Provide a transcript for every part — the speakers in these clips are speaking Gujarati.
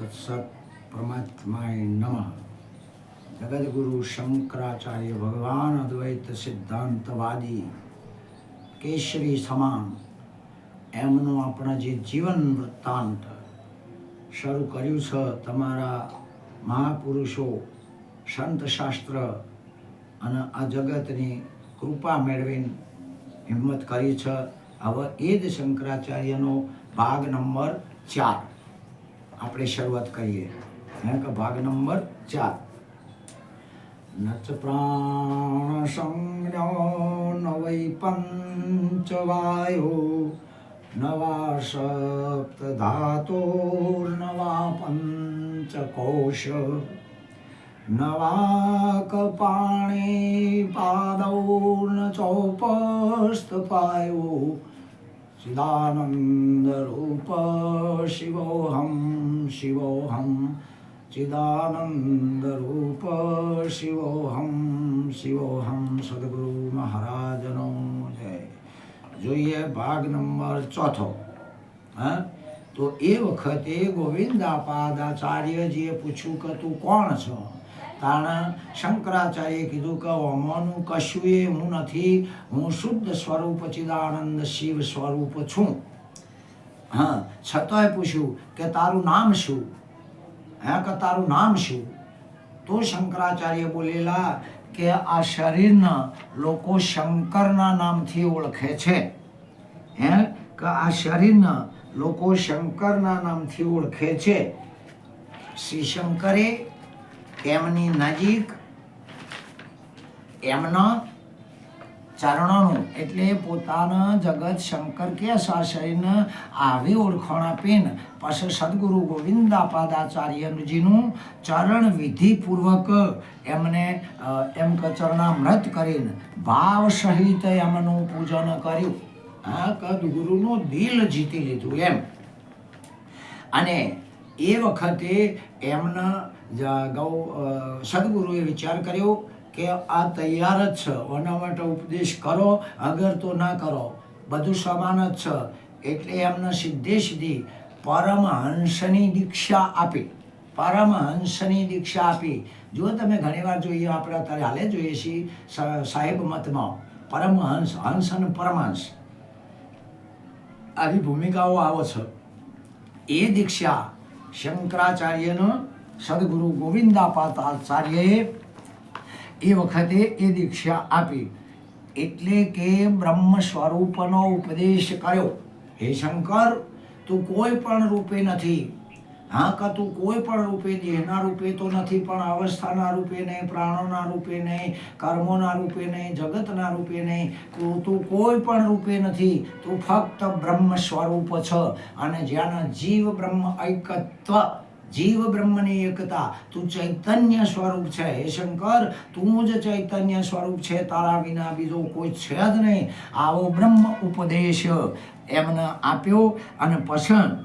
તત્સત પરમાત્માય નમઃ જગદગુરુ શંકરાચાર્ય ભગવાન અદ્વૈત સિદ્ધાંતવાદી કેશરી સમાન એમનું આપણા જે જીવન વૃત્તાંત શરૂ કર્યું છે તમારા મહાપુરુષો સંત શાસ્ત્ર અને આ જગતની કૃપા મેળવીને હિંમત કરી છે હવે એ જ શંકરાચાર્યનો ભાગ નંબર ચાર આપણે શરૂઆત કરીએ. હે કે ભાગ નંબર ચાર. નચ પ્રાણ સંજ્ઞો ન વૈ પંચવાયો. નવા સપ્ત પંચ પંચકોશ નવા કપાણી પાદૌ ન ચોપસ્ત પાયો. चिदानंद रूप शिवोहम शिवोहम चिदानंद रूप शिवोहम શિવોહમ સદગુરુ મહારાજનો જય જોઈએ ભાગ નંબર ચોથો હા તો એ વખતે ગોવિંદાપાદાચાર્યજીએ પૂછ્યું કે તું કોણ છો તાણે શંકરાચાર્યે કીધું કે આમાંનું કશું એ હું નથી હું શુદ્ધ સ્વરૂપ ચિદાનંદ શિવ સ્વરૂપ છું. હા, છતાંય પૂછ્યું કે તારું નામ શું? હે કે તારું નામ શું? તો શંકરાચાર્ય બોલેલા કે આ શરીરના લોકો શંકરના નામથી ઓળખે છે. હે કે આ શરીરના લોકો શંકરના નામથી ઓળખે છે. શ્રી શંકરે એમની નજીક એમના ચરણોનું, એટલે પોતાના જગત શંકર કે આ આવી ઓળખાણ આપીને પછી સદગુરુ ગોવિંદાપાદાચાર્યજીનું ચરણ વિધિપૂર્વક એમને એમ કે ચરણામૃત કરીને ભાવ સહિત એમનું પૂજન કર્યું. હા કદ ગુરુનું દિલ જીતી લીધું એમ. અને એ વખતે એમના ગૌ સદગુરુએ વિચાર કર્યો કે આ તૈયાર જ છે. એના માટે ઉપદેશ કરો, અગર તો ના કરો. બધું સમાન જ છે. એટલે એમને સીધે સીધી પરમહંસની દીક્ષા આપી. પરમહંસની દીક્ષા આપી. જો તમે ઘણીવાર જોઈએ, આપણે અત્યારે હાલે જોઈએ છીએ સાહેબ મતમાં, પરમહંસ, હંસ અને પરમહંસ. આવી ભૂમિકાઓ આવે છે. એ દીક્ષા શંકરાચાર્યનો સદગુરુ ગોવિંદાપાતાચાર્યએ એ વખતે એ દીક્ષા આપી. એટલે કે બ્રહ્મ સ્વરૂપનો ઉપદેશ કર્યો. હે શંકર, તું કોઈ પણ રૂપે નથી. હા, કા તું કોઈ પણ રૂપે, દેહના રૂપે તો નથી, પણ અવસ્થાના રૂપે નહીં, પ્રાણોના રૂપે નહીં, કર્મોના રૂપે નહીં, જગતના રૂપે નહીં. તું તું કોઈ પણ રૂપે નથી. તું ફક્ત બ્રહ્મ સ્વરૂપ છે. અને જ્યાંના જીવ બ્રહ્મ ઐકત્વ જીવ બ્રહ્મની એકતા, તું ચૈતન્ય સ્વરૂપ છે. હે શંકર, તું જ ચૈતન્ય સ્વરૂપ છે. તારા વિના બીજો કોઈ છે જ નહીં. આવો બ્રહ્મ ઉપદેશ એમને આપ્યો અને પસંદ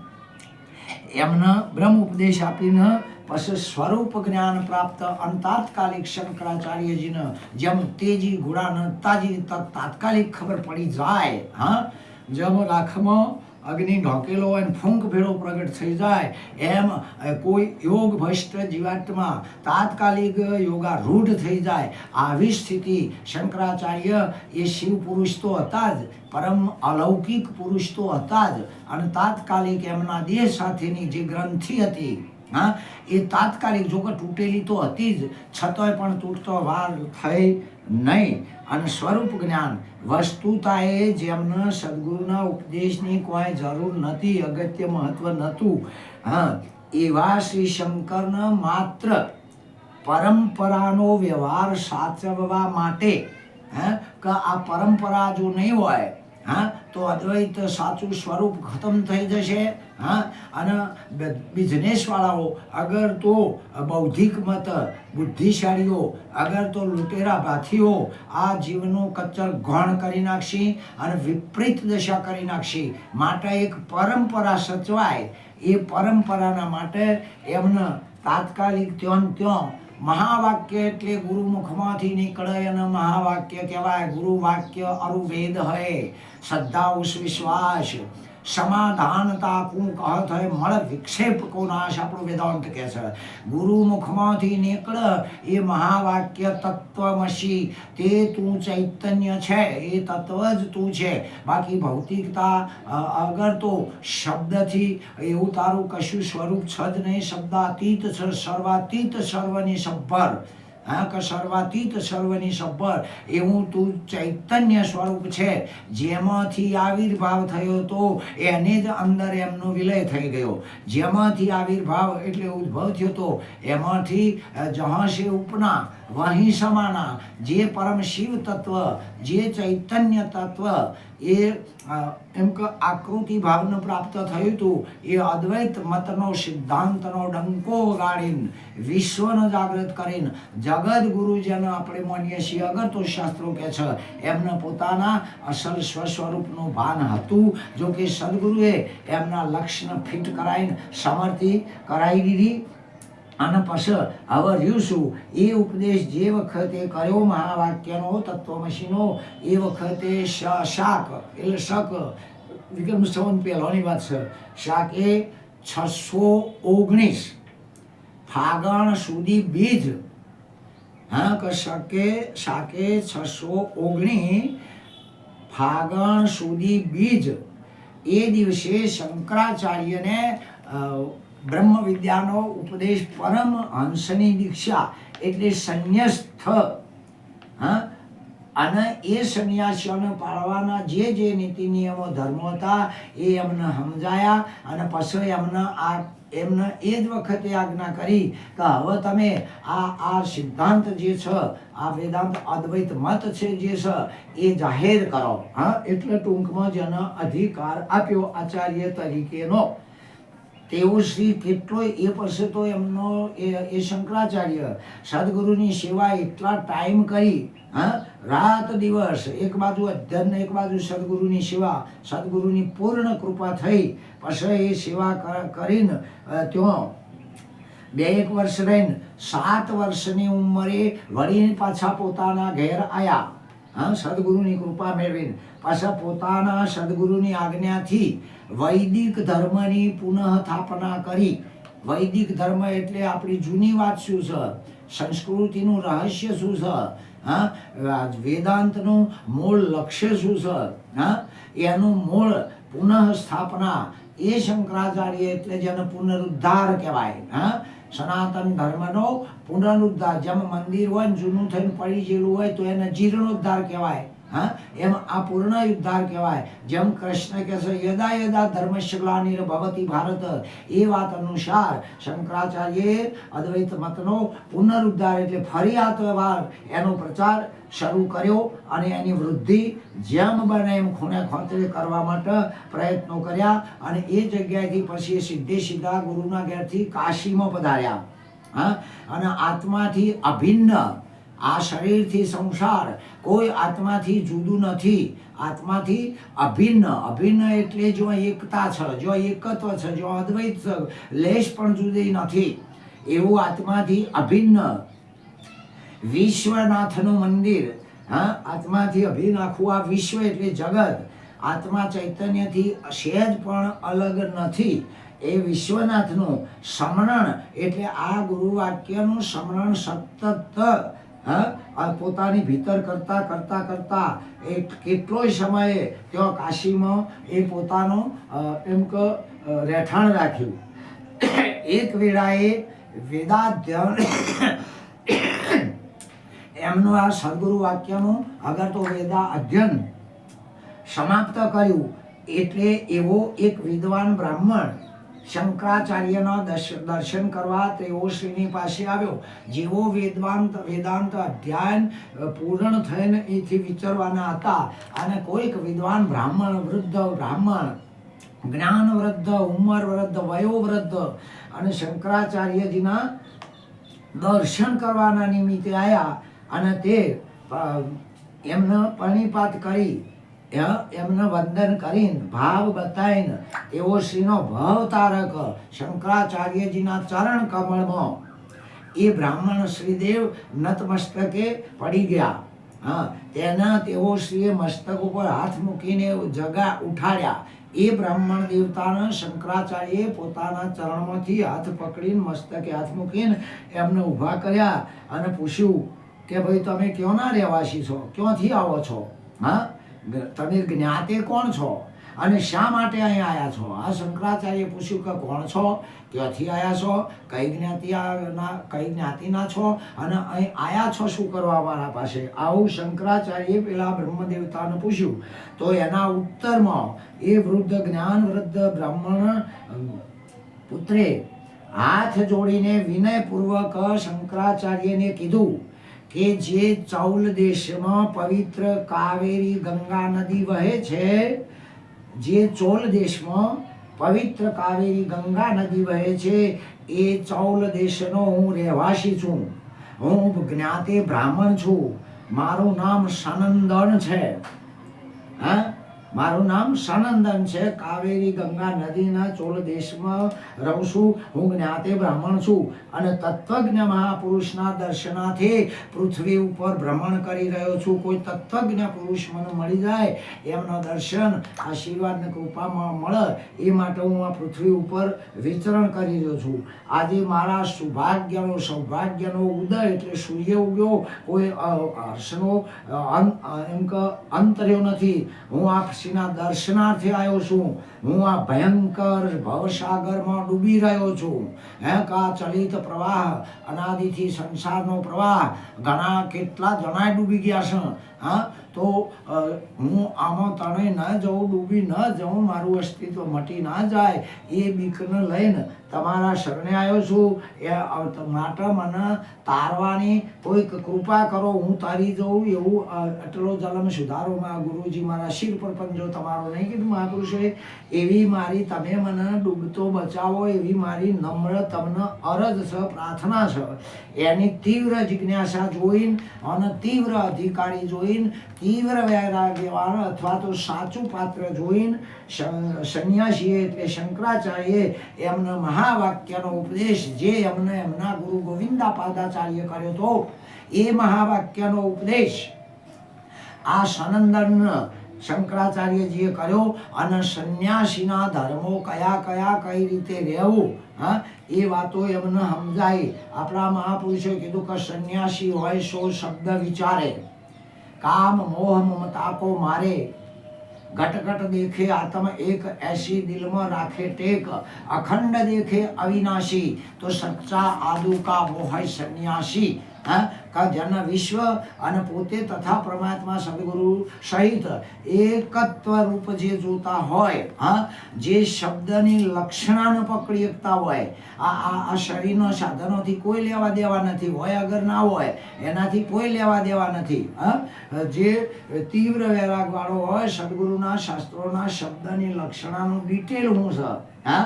એમને બ્રહ્મ ઉપદેશ આપીને પછી સ્વરૂપ જ્ઞાન પ્રાપ્ત અને તાત્કાલિક શંકરાચાર્યજીને જેમ તેજી ઘોડાને તાજી તાત્કાલિક ખબર પડી જાય, હા? જેમ રાખમાં અગ્નિ ઢોકેલો હોય ફૂંખ ભેળો પ્રગટ થઈ જાય એમ કોઈ યોગ ભ્રષ્ટ જીવાત્મા તાત્કાલિક યોગા રૂઢ થઈ જાય આવી સ્થિતિ શંકરાચાર્ય એ શિવ પુરુષ તો હતા જ, પરમ અલૌકિક પુરુષ તો હતા જ અને તાત્કાલિક એમના દેહ સાથેની જે ગ્રંથિ હતી, હા, એ તાત્કાલિક જો તૂટેલી તો હતી જ, છતાંય પણ તૂટતો વાર થઈ નહીં. અને સ્વરૂપ જ્ઞાન, વસ્તુતાએ જેમને સદગુરુના ઉપદેશની કોઈ જરૂર નથી, અગત્ય મહત્વ નહોતું. હા, એવા શ્રી શંકરને માત્ર પરંપરાનો વ્યવહાર સાચવવા માટે, હા, કે આ પરંપરા જો નહીં હોય હા? તો અદ્વૈત સાચું સ્વરૂપ ખતમ થઈ જશે, હા? અને બિઝનેસવાળાઓ અગર તો બૌદ્ધિક મત, બુદ્ધિશાળીઓ, અગર તો લૂંટેરા ભાથીઓ, આ જીવનું કચ્ચર ગણ કરી નાખશી અને વિપરીત દશા કરી નાખશી. માટે એક પરંપરા સચવાય. એ પરંપરાના માટે એમને તાત્કાલિક ત્યોન ત્યો મહાવાક્ય એટલે ગુરુમુખમાંથી નીકળે અને મહાવાક્ય કહેવાય. ગુરુ વાક્ય અરુવેદ હય શ્રદ્ધા વિશ્વાસ. સમાધાનતા કું કહત મળ વિક્ષેપ કો નાશ આપણું વેદાંત કહે છે. ગુરુ મુખમાંથી નીકળ એ મહાવાક્ય તત્વમસી. તે તું ચૈતન્ય છે, એ તત્વ જ તું છે. બાકી ભૌતિકતા અગર તો શબ્દથી એવું તારું કશું સ્વરૂપ છે જ નહીં, શબ્દાતીત સર્વાતીત સર્વની સભર હા સર્વાતીત સર્વની સભર એવું તું ચૈતન્ય સ્વરૂપ છે. જેમાંથી આવિર્ભાવ થયો તો એને જ અંદર એમનો વિલય થઈ ગયો. જેમાંથી આવિર્ભાવ એટલે ઉદ્ભવ થયો તો એમાંથી અ, ઉપના વહીં સમાના જે પરમ શિવ તત્વ, જે ચૈતન્ય તત્વ, એ એમ કે, આકૃતિ ભાવને પ્રાપ્ત થયું હતું એ અદ્વૈત મતનો સિદ્ધાંતનો ડંકો વગાડીને વિશ્વને જાગૃત કરીને, જગત ગુરુ જેને આપણે માનીએ છીએ. અગર તો શાસ્ત્રો કહે છે, એમને પોતાના અસલ સ્વસ્વરૂપનું ભાન હતું. જો કે સદગુરુએ એમના લક્ષ્યને ફિટ કરાવીને સમર્થિ કરાવી દીધી. અને પછી હવે રહ્યું શું એ ઉપદેશ જે વખતે કર્યો મહાવાક્યનો, તત્વમશીનો, એ વખતે શ- શાક, એટલે શક, વિક્રમ સંવંત પહેલાની વાત છે. શાકે છસો ઓગણીસ ફાગણ સુધી બીજ. હા, કે શકે, શાકે છસો ઓગણીસ ફાગણ સુધી બીજ. એ દિવસે શંકરાચાર્યને બ્રહ્મ વિદ્યાનો ઉપદેશ પરમ હંસની દીક્ષા એટલે સંન્યસ્થ, હા? અને એ સંન્યાસીઓને પાળવાના જે જે નીતિ નિયમો ધર્મો હતા, એ એમને સમજાયા અને પછી એમને આ એમને એ જ વખતે આજ્ઞા કરી કે હવે તમે આ આ સિદ્ધાંત જે છે, આ વેદાંત અદ્વૈત મત છે જે છે, એ જાહેર કરો, હા? એટલે ટૂંકમાં જેનો અધિકાર આપ્યો આચાર્ય તરીકેનો. તેઓ શ્રી કેટલો એ પછી તો એમનો એ એ શંકરાચાર્ય સદગુરુની સેવા એટલા ટાઈમ કરી, હા? રાત દિવસ એક બાજુ અધ્યયન એક બાજુ સદગુરુની સેવા, સદગુરુની પૂર્ણ કૃપા થઈ, પછી એ સેવા કરીને ત્યાં બે એક વર્ષ રહીને સાત વર્ષની ઉંમરે વળીને પાછા પોતાના ઘેર આવ્યા હા? સદગુરુની કૃપા મેળવીને. પાછા પોતાના સદગુરુની આજ્ઞાથી વૈદિક ધર્મની પુનઃ સ્થાપના કરી. વૈદિક ધર્મ એટલે આપણી જૂની વાત શું છે? સંસ્કૃતિનું રહસ્ય શું છે? હા? વેદાંતનું મૂળ લક્ષ્ય શું છે? હા? એનું મૂળ પુનઃ સ્થાપના એ શંકરાચાર્ય એટલે જેને પુનરુદ્ધાર કહેવાય. હા? સનાતન ધર્મનો પુનરુદ્ધાર. જેમ મંદિર હોય જૂનું થઈને પડી ગયેલું હોય તો એને જીર્ણોદ્ધાર કહેવાય. હા? એમ આ પૂર્ણ ઉદ્ધાર કહેવાય. જેમ કૃષ્ણ કહે છે, યદા યદા ધર્મસ્ય ગ્લાનિર ભવતી ભારત. એ વાત અનુસાર શંકરાચાર્યે અદ્વૈત મતનો પુનરુદ્ધાર એટલે ફરી આ તહેવાર એનો પ્રચાર શરૂ કર્યો અને એની વૃદ્ધિ જેમ બને એમ ખૂણે ખોતરે કરવા માટે પ્રયત્નો કર્યા અને એ જગ્યાએથી પછી સીધે સીધા ગુરુના ઘેરથી કાશીમાં પધાર્યા. હા? અને આત્માથી અભિન્ન આ શરીરથી સંસાર, કોઈ આત્માથી જુદું નથી. આત્માથી અભિન્ન અભિન્ન એટલે જો એકતા છે, જો એકત્વ છે, જો અદ્વૈત લેશ પણ જુદી નથી. એવું આત્માથી અભિન્ન. વિશ્વનાથનું મંદિર, હા, આત્માથી અભિન્ન. આખું આ વિશ્વ એટલે જગત. આત્મા ચૈતન્યથી સહેજ પણ અલગ નથી. એ વિશ્વનાથનું સમરણ એટલે આ ગુરુ વાક્યનું સમરણ સતત હા? પોતાની ભીતર કરતા કરતા કરતા એ કેટલોય સમયે તેઓ કાશીમાં એ પોતાનું એમ કે રહેઠાણ રાખ્યું. એક વેળાએ વેદાધ્યયન એમનું આ સદગુરુ વાક્યનું અગર તો વેદા અધ્યયન સમાપ્ત કર્યું. એટલે એવો એક વિદ્વાન બ્રાહ્મણ શંકરાચાર્યના દર્શન કરવા તેઓ શ્રીની પાસે આવ્યો. જેવો વેદાંત વેદાંત અધ્યયન પૂર્ણ થઈને એથી વિચારવાના હતા. અને કોઈક વિદ્વાન બ્રાહ્મણ વૃદ્ધ, બ્રાહ્મણ, જ્ઞાન વૃદ્ધ, ઉંમર વૃદ્ધ, વયો વૃદ્ધ અને શંકરાચાર્યજીના દર્શન કરવાના નિમિત્તે આવ્યા અને તે એમને પરણિપાત કરી. એમને વંદન કરીને, ભાવ બતાવીને તેઓ શ્રીનો ભવ તારક શંકરાચાર્યજીના ચરણ કમળમાં. એ બ્રાહ્મણ શ્રીદેવ નતમસ્તકે પડી ગયા. હા, તેના તેઓ શ્રીએ મસ્તક ઉપર હાથ મૂકીને જગા ઉઠાડ્યા. એ બ્રાહ્મણ દેવતાને શંકરાચાર્યએ પોતાના ચરણમાંથી હાથ પકડીને મસ્તકે હાથ મૂકીને એમને ઊભા કર્યા અને પૂછ્યું કે ભાઈ, તમે ક્યોના રહેવાસી છો? ક્યાંથી આવો છો? હા તમે જ્ઞાતે કોણ છો? અને શા માટે અહીં આવ્યા છો? આ શંકરાચાર્ય પૂછ્યું કે કોણ છો? ક્યાંથી આવ્યા છો? કઈ જ્ઞાતિ ના કઈ જ્ઞાતિના છો? અને અહીં આવ્યા છો શું કરવા અમારા પાસે? આવું શંકરાચાર્યે પેલા બ્રહ્મદેવતાને પૂછ્યું. તો એના ઉત્તરમાં, એ વૃદ્ધ જ્ઞાન વૃદ્ધ બ્રાહ્મણ પુત્રે, હાથ જોડીને વિનયપૂર્વક શંકરાચાર્યને કીધું કે જે ચૌલ દેશમાં પવિત્ર કાવેરી ગંગા નદી વહે છે, જે ચોલ દેશમાં પવિત્ર કાવેરી ગંગા નદી વહે છે, એ ચૌલ દેશનો હું રહેવાસી છું. હું જ્ઞાતે બ્રાહ્મણ છું. મારું નામ સનંદન છે. હા? મારું નામ સનંદન છે. કાવેરી ગંગા નદીના ચોલ દેશમાં રહું છું. હું જ્ઞાતે બ્રાહ્મણ છું અને તત્વજ્ઞ મહાપુરુષના દર્શનાથી પૃથ્વી ઉપર ભ્રમણ કરી રહ્યો છું. કોઈ તત્વજ્ઞ પુરુષ મને મળી જાય, એમનો દર્શન આશીર્વાદને કૃપામાં મળે, એ માટે હું આ પૃથ્વી ઉપર વિચરણ કરી રહ્યો છું. આજે મારા સૌભાગ્યનો સૌભાગ્યનો ઉદય એટલે સૂર્ય ઉગ્યો. કોઈ હર્ષનો એમ કે અંત રહ્યો નથી. હું આપસીના દર્શનાર્થે આવ્યો છું. હું આ ભયંકર ભવસાગરમાં ડૂબી રહ્યો છું. હે કા ચલિત પ્રવાહ, અનાદિથી સંસારનો પ્રવાહ, ઘણા કેટલા જણાય ડૂબી ગયા છે, હા? તો હું આમાં તણે ન જઉં, ડૂબી ન જાઉં, મારું અસ્તિત્વ મટી ના જાય, એ બીકને લઈને તમારા શરણે આવ્યો છું. એ માટે મને તારવાની કોઈક કૃપા કરો, હું તારી જઉં એવું એટલો જલમ સુધારોમાં ગુરુજી મારા શિર પર પંજો તમારો નહીં કીધું મહાપુરુષે. એવી મારી તમે મને ડૂબતો બચાવો, એવી મારી નમ્ર તમને અરજ છે, પ્રાર્થના છે. એની તીવ્ર જિજ્ઞાસા જોઈને, અને તીવ્ર અધિકારી જોઈને તીવ્ર વૈરાગ્યવાન અથવા તો સાચું પાત્ર જોઈને સંન્યાસીએ એટલે શંકરાચાર્યએ એમને મહાવાક્યનો ઉપદેશ જે એમને એમના ગુરુ ગોવિંદા પાદાચાર્ય કર્યો હતો એ મહાવાક્યનો ઉપદેશ આ સનંદન શંકરાચાર્યજીએ કર્યો અને સંન્યાસીના ધર્મો કયા કયા કઈ રીતે રહેવું, હા, એ વાતો એમને સમજાય આપણા મહાપુરુષોએ કીધું કે સંન્યાસી હોય સો શબ્દ વિચારે. કામ મોહ મમતા કો મારે. ઘટ ઘટ દેખે આત્મ એક, એસી દિલમાં રાખે ટેક. અખંડ દેખે અવિનાશી. તો સચ્ચા આદુ કા है સન્યાસી. હા? કા જન વિશ્વ અને પોતે તથા પરમાત્મા સદગુરુ સહિત એકત્વ રૂપ જે જોતા હોય, હા? જે શબ્દની લક્ષણાને પકડી શકતા હોય, આ આ શરીરના સાધનોથી કોઈ લેવા દેવા નથી, હોય અગર ના હોય, એનાથી કોઈ લેવા દેવા નથી, હા? જે તીવ્ર વૈરાગવાળો હોય, સદગુરુના શાસ્ત્રોના શબ્દની લક્ષણાનું ડિટેલ હું છે હા?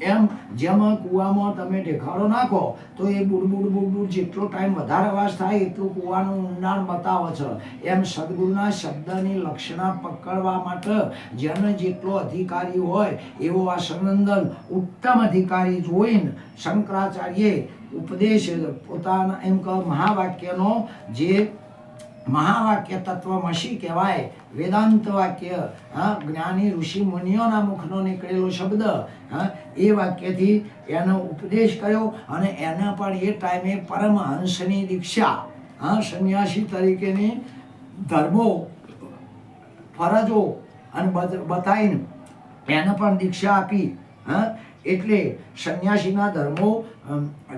એમ જેમાં કૂવામાં તમે ઢેખાડો નાખો, તો એ બુડબુડ બુડબુડ જેટલો ટાઈમ વધારે અવાજ થાય, એટલું કૂવાનું ઊંડાણ બતાવે છે. એમ સદગુરુના શબ્દની લક્ષણા પકડવા માટે જેને જેટલો અધિકારી હોય, એવો આ સનંદન ઉત્તમ અધિકારી જોઈને શંકરાચાર્યે ઉપદેશ, પોતાના એમ કે મહાવાક્યનો જે મહાવાક્ય તત્વમસી કહેવાય? વેદાંત વાક્ય, હા, જ્ઞાની ઋષિ મુનિઓના મુખનો નીકળેલો શબ્દ, હા, એ વાક્યથી એનો ઉપદેશ કર્યો અને એના પણ એ ટાઈમે પરમહંસની દીક્ષા, હા, સંન્યાસી તરીકેની ધર્મો, ફરજો અને બત- બતાવીને એને પણ દીક્ષા આપી, હા એટલે સંન્યાસીના ધર્મો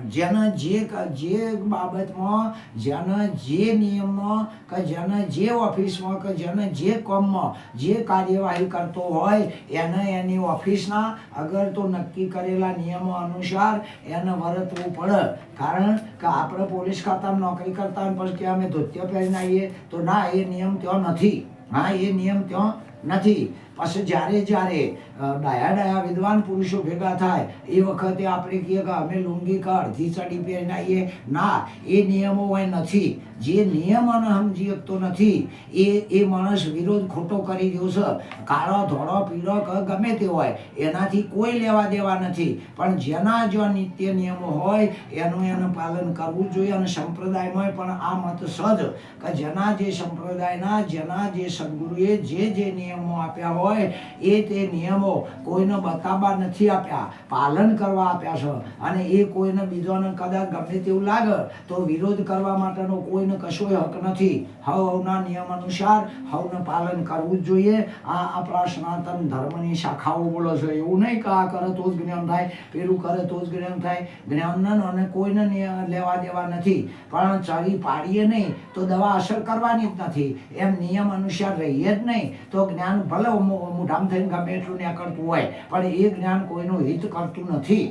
જેના જે જે બાબતમાં, જેના જે નિયમમાં, કે, જેના જે ઓફિસમાં, કે, જેના જે કોમમાં જે કાર્યવાહી કરતો હોય, એને એની ઓફિસના અગર તો નક્કી કરેલા નિયમો અનુસાર એને વર્તવું પડે. કારણ કે આપણે પોલીસ ખાતામાં નોકરી કરતા પછી કે અમે ધોત્ય પહેરીને આવીએ, તો ના, એ નિયમ ત્યાં નથી. હા, એ નિયમ ત્યાં નથી. પછી જ્યારે જ્યારે ડાયા ડાયા વિદ્વાન પુરુષો ભેગા થાય, એ વખતે આપણે કહીએ કે અમે લુંગી કે અડધી ચડી પહેરીને ના, એ નિયમો હોય નથી. જે નિયમોને સમજી શકતો નથી, એ એ માણસ વિરોધ ખોટો કરી રહ્યો છે. કાળો ધોળો પીળો કે ગમે તે હોય, એનાથી કોઈ લેવા દેવા નથી. પણ જેના જો નિત્ય નિયમો હોય, એનું એનું પાલન કરવું જોઈએ અને સંપ્રદાયમાં પણ આ મત સજ કે જેના જે સંપ્રદાયના, જેના જે સદગુરુએ જે જે નિયમો આપ્યા હોય હોય એ તે નિયમો કોઈને બતાવવા નથી આપ્યા. પાલન કરવા આપ્યા છે. અને એ કોઈને બીજોને કદાચ ગમે તેવું લાગે, તો વિરોધ કરવા માટેનો કોઈને કશોય હક નથી. હવના નિયમ અનુસાર હવને પાલન કરવું જ જોઈએ. આ આપણા સનાતન ધર્મની શાખાઓ બોલો છે. એવું નહીં કે આ કરે તો જ જ્ઞાન થાય, પેલું કરે તો જ જ્ઞાન થાય. જ્ઞાન અને કોઈને લેવા દેવા નથી. પણ ચરી પાડીએ નહીં, તો દવા અસર કરવાની જ નથી. એમ નિયમ અનુસાર રહીએ જ નહીં. તો જ્ઞાન ભલે મોઢામાં થઈને ગમે એટલું ત્યાં કરતું હોય પણ એ જ્ઞાન કોઈનું હિત કરતું નથી.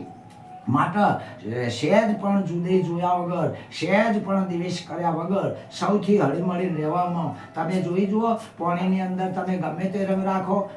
માટે સહેજ પણ જુદે જોયા વગર સહેજ પણ દ્વેષ કર્યા વગર સૌથી હળીમળી રહેવામાં. તમે જોઈ જુઓ, પાણીની અંદર તમે ગમે તે રંગ રાખો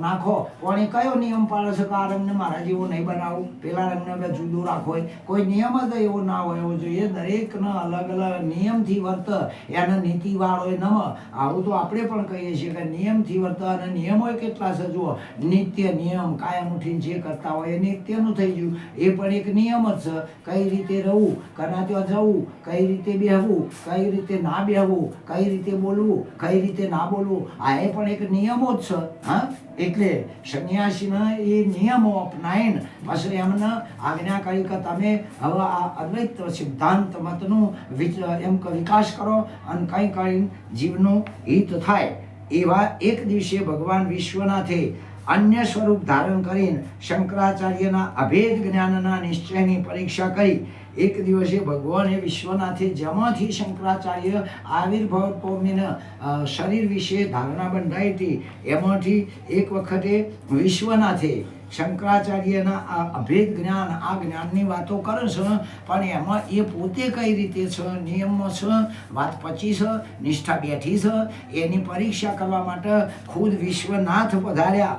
નાખો. પાણી કયો નિયમ પાડે છે કે આ રંગને મારા જેવો નહીં બનાવું? પેલા રંગને બે જુદો રાખો કોઈ નિયમ જ એવો ના હોય, એવો જોઈએ. દરેકનો અલગ અલગ નિયમથી વર્ત. એને નીતિવાળો ન આવું તો આપણે પણ કહીએ છીએ કે નિયમથી વર્ત અને નિયમો કેટલા છે જુઓ. નિત્ય નિયમ કાયમ ઉઠીને જે કરતા હોય એ નિત્યનું થઈ ગયું. એ પણ એક નિયમ જ છે, કઈ રીતે રહેવું, કના ત્યાં જવું, કઈ રીતે બેહવું, કઈ રીતે ના બેહવું, કઈ રીતે બોલવું, કઈ રીતે ના બોલવું, આ એ પણ એક નિયમો જ છે, હા? એટલે સંન્યાસીના એ નિયમો અપનાવીને પછી એમને આજ્ઞા કરી કે તમે હવે આ અદ્વૈત સિદ્ધાંત મતનું એમ વિકાસ કરો અને કંઈ કરીને જીવનું હિત થાય, એવા એક દિવસે ભગવાન વિશ્વનાથે અન્ય સ્વરૂપ ધારણ કરીને શંકરાચાર્યના અભેદ જ્ઞાનના નિશ્ચયની પરીક્ષા કરી. એક દિવસે ભગવાને વિશ્વનાથે જેમાંથી શંકરાચાર્ય આવિર્ભાવ પામીને શરીર વિશે ધારણા બંધાઈ હતી, એમાંથી એક વખતે વિશ્વનાથે શંકરાચાર્યના આ અભેદ જ્ઞાન, આ જ્ઞાનની વાતો કરે છે, પણ એમાં એ પોતે કઈ રીતે છે, નિયમમાં છે, વાત પચી છે, નિષ્ઠા બેઠી છે, એની પરીક્ષા કરવા માટે ખુદ વિશ્વનાથ પધાર્યા.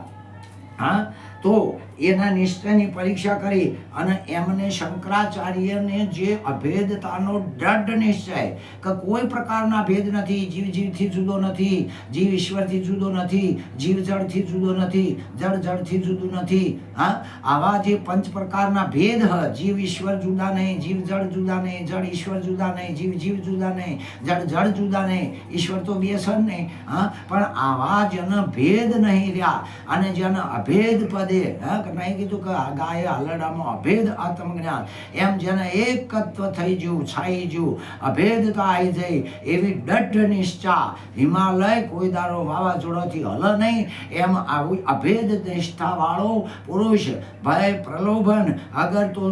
હા તો એના નિશ્ચયની પરીક્ષા કરી અને એમને શંકરાચાર્યને જે અભેદતાનો દ્રઢ નિશ્ચય કે કોઈ પ્રકારના ભેદ નથી, જીવ જીવથી જુદો નથી, જીવ ઈશ્વરથી જુદો નથી, જીવ જળથી જુદો નથી, જળ જળથી જુદું નથી, હા? આવા જે પંચ પ્રકારના ભેદ હ, જીવ ઈશ્વર જુદા નહીં, જીવ જળ જુદા નહીં, જળ ઈશ્વર જુદા નહીં, જીવ જીવ જુદા નહીં, જળ જળ જુદા નહીં, ઈશ્વર તો બે છે નહીં, હા? પણ આવા જન ભેદ નહીં રહ્યા અને જેના અભેદ પદે, હા નહીં કીધું કે ગાય હલડામાં અભેદ આત્મજ્ઞાન. એમ જેને એકત્વ થઈ ગયું છાઈ ગયું અભેદતા આવી જઈ. એવી દઢ નિષ્ઠા હિમાલય કોઈ દારો વાવાઝોડાથી હલ નહીં. એમ આવી અભેદ નિષ્ઠા વાળો પુરુષ ભય પ્રલોભન અગર તો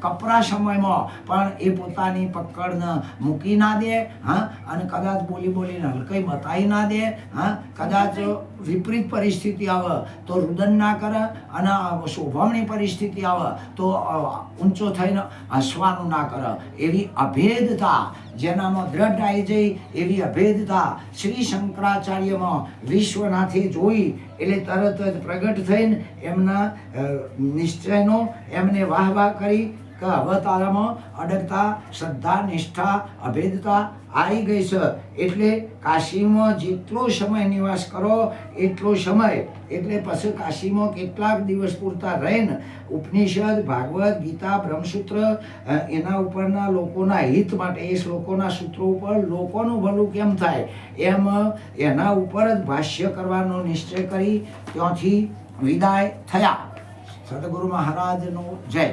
કપરા સમયમાં પણ એ પોતાની પકડને મૂકી ના દે હા? અને કદાચ બોલી બોલીને હલકઈ બતાવી ના દે હા? કદાચ વિપરીત પરિસ્થિતિ આવે તો રુદન ના કરે અને શોભવણી પરિસ્થિતિ આવે, તો ઊંચો થઈને હસવાનું ના કરે. એવી અભેદતા જેનામાં દ્રઢ આવી જઈ, એવી અભેદતા શ્રી શંકરાચાર્યમાં વિશ્વનાથે જોઈ, એટલે તરત જ પ્રગટ થઈને એમના નિશ્ચયનો એમને વાહ વાહ કરી કે હવે તારામાં અડગતા, શ્રદ્ધા, નિષ્ઠા, અભેદતા આવી ગઈ છે. એટલે કાશીમાં જેટલો સમય નિવાસ કરો, એટલો સમય. એટલે પછી કાશીમાં કેટલાક દિવસ પૂરતા રહીને ઉપનિષદ, ભાગવત, ગીતા, બ્રહ્મસૂત્ર એના ઉપરના લોકોના હિત માટે, એ શ્લોકોના સૂત્રો ઉપર લોકોનું ભલું કેમ થાય? એમ, એના ઉપર જ ભાષ્ય કરવાનો નિશ્ચય કરી ત્યાંથી વિદાય થયા. સદગુરુ મહારાજનો જય.